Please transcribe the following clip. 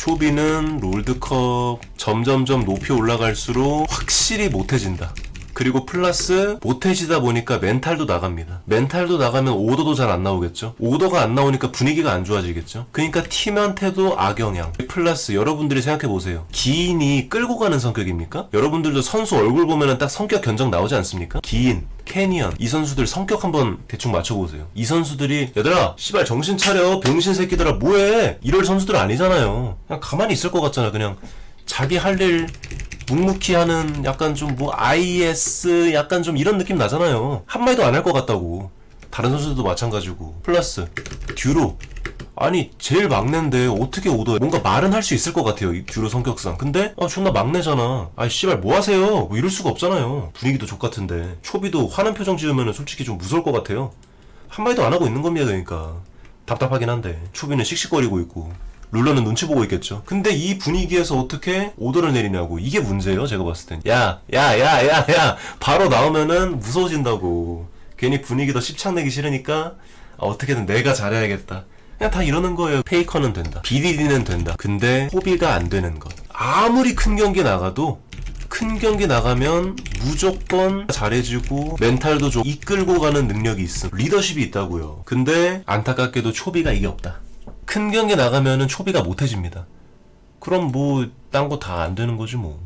초비는 롤드컵 점점점 높이 올라갈수록 확실히 못해진다. 그리고 플러스 못해지다 보니까 멘탈도 나갑니다. 멘탈도 나가면 오더도 잘 안 나오겠죠. 오더가 안 나오니까 분위기가 안 좋아지겠죠. 그러니까 팀한테도 악영향. 플러스 여러분들이 생각해 보세요. 기인이 끌고 가는 성격입니까? 여러분들도 선수 얼굴 보면은 딱 성격 견적 나오지 않습니까? 기인, 캐니언 이 선수들 성격 한번 대충 맞춰보세요. 이 선수들이 얘들아 씨발 정신 차려 병신 새끼들아 뭐해 이럴 선수들 아니잖아요. 그냥 가만히 있을 것 같잖아. 그냥 자기 할 일 묵묵히 하는 약간 좀 뭐 IS 약간 좀 이런 느낌 나잖아요. 한마디도 안 할 것 같다고. 다른 선수들도 마찬가지고. 플러스 듀로. 아니 제일 막내인데 어떻게 오더 뭔가 말은 할 수 있을 것 같아요 이 듀로 성격상. 근데 아 존나 막내잖아. 아이 씨발 뭐 하세요? 뭐 이럴 수가 없잖아요. 분위기도 족같은데. 초비도 화난 표정 지으면 솔직히 좀 무서울 것 같아요. 한마디도 안 하고 있는 겁니다 그러니까. 답답하긴 한데. 초비는 씩씩거리고 있고 룰러는 눈치 보고 있겠죠 근데 이 분위기에서 어떻게 오더를 내리냐고 이게 문제예요 제가 봤을 땐 야 야 야 야 야 바로 나오면은 무서워진다고 괜히 분위기 더 씹창내기 싫으니까 아, 어떻게든 내가 잘해야겠다 그냥 다 이러는 거예요. 페이커는 된다. BDD는 된다. 근데 호비가 안 되는 것. 아무리 큰 경기 나가도 큰 경기 나가면 무조건 잘해주고 멘탈도 좀 이끌고 가는 능력이 있음. 리더십이 있다고요. 근데 안타깝게도 초비가 이게 없다. 큰 경기 나가면은 초비가 못해집니다. 그럼 뭐 딴 거 다 안 되는 거지 뭐.